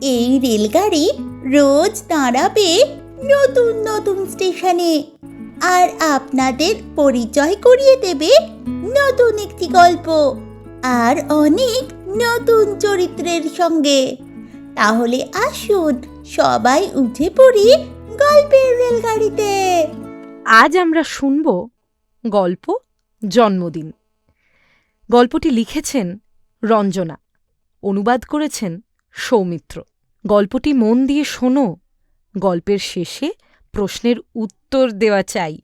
এই রেলগাড়ি রোজ দাঁড়াবে নতুন নতুন স্টেশনে আর আপনাদের পরিচয় করিয়ে দেবে নতুন একটি গল্প আর অনেক নতুন চরিত্রের সঙ্গে। তাহলে আসুন সবাই উঠে পড়ি গল্পের রেলগাড়িতে। আজ আমরা শুনব গল্প জন্মদিন। গল্পটি লিখেছেন রঞ্জনা। অনুবাদ করেছেন সৌমিত্র। গল্পটি মন দিয়ে শোনো। গল্পের শেষে প্রশ্নের উত্তর দেওয়া চাই।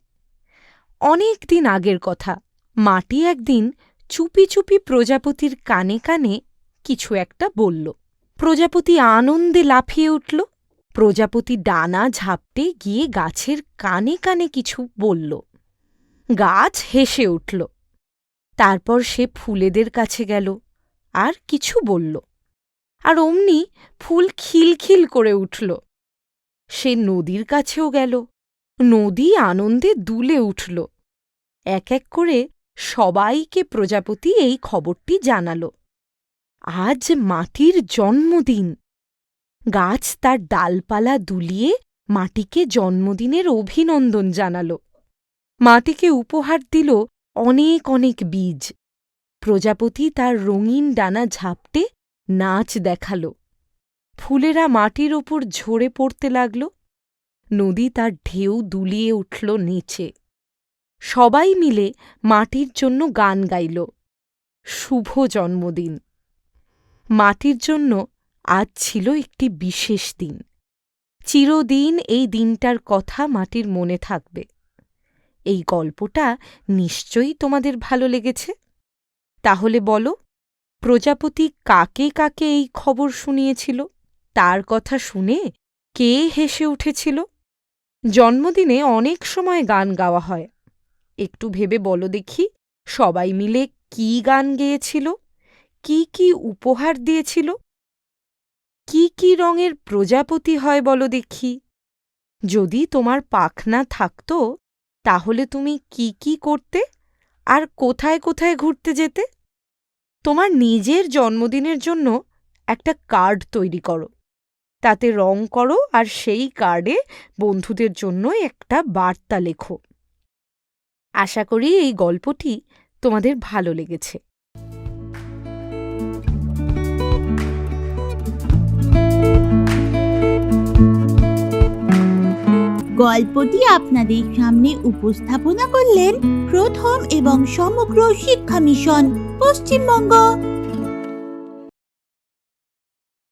অনেক দিন আগের কথা, মাটি একদিন চুপি চুপি প্রজাপতির কানে কানে কিছু একটা বলল। প্রজাপতি আনন্দে লাফিয়ে উঠল। প্রজাপতি ডানা ঝাপটে গিয়ে গাছের কানে কানে কিছু বলল। গাছ হেসে উঠল। তারপর সে ফুলেদের কাছে গেল। আর কিছু বলল। আর অমনি ফুল খিলখিল করে উঠল। সে নদীর কাছেও গেল। নদী আনন্দে দুলে উঠল। এক এক করে সবাইকে প্রজাপতি এই খবরটি জানাল। আজ মাটির জন্মদিন। গাছ তার ডালপালা দুলিয়ে মাটিকে জন্মদিনের অভিনন্দন জানাল। মাটিকে উপহার দিল অনেক অনেক বীজ। প্রজাপতি তার রঙিন ডানা ঝাপটে নাচ দেখাল। ফুলেরা মাটির ওপর ঝরে পড়তে লাগল। নদী তার ঢেউ দুলিয়ে উঠল নিচে। সবাই মিলে মাটির জন্য গান গাইল। শুভ জন্মদিন। মাটির জন্য আজ ছিল একটি বিশেষ দিন। চিরদিন এই দিনটার কথা মাটির মনে থাকবে। এই গল্পটা নিশ্চয়ই তোমাদের ভালো লেগেছে। তাহলে বলো, প্রজাপতি কাকে কাকে এই খবর শুনিয়েছিল? তার কথা শুনে কে হেসে উঠেছিল? জন্মদিনে অনেক সময় গান গাওয়া হয়। একটু ভেবে বলো দেখি, সবাই মিলে কি গান গেয়েছিল? কি কি উপহার দিয়েছিল? কি কি রঙের প্রজাপতি হয় বলো দেখি। যদি তোমার পাখনা থাকত, তাহলে তুমি কি কি করতে? আর কোথায় কোথায় ঘুরতে যেতে? তোমার নিজের জন্মদিনের জন্য একটা কার্ড তৈরি করো। তাতে রং করো আর সেই কার্ডে বন্ধুদের জন্য একটা বার্তা লেখো। আশা করি এই গল্পটি তোমাদের ভালো লেগেছে। গল্পটি আপনাদের সামনে উপস্থাপনা করলেন প্রথম এবং সমগ্র শিক্ষা মিশন পশ্চিমবঙ্গ।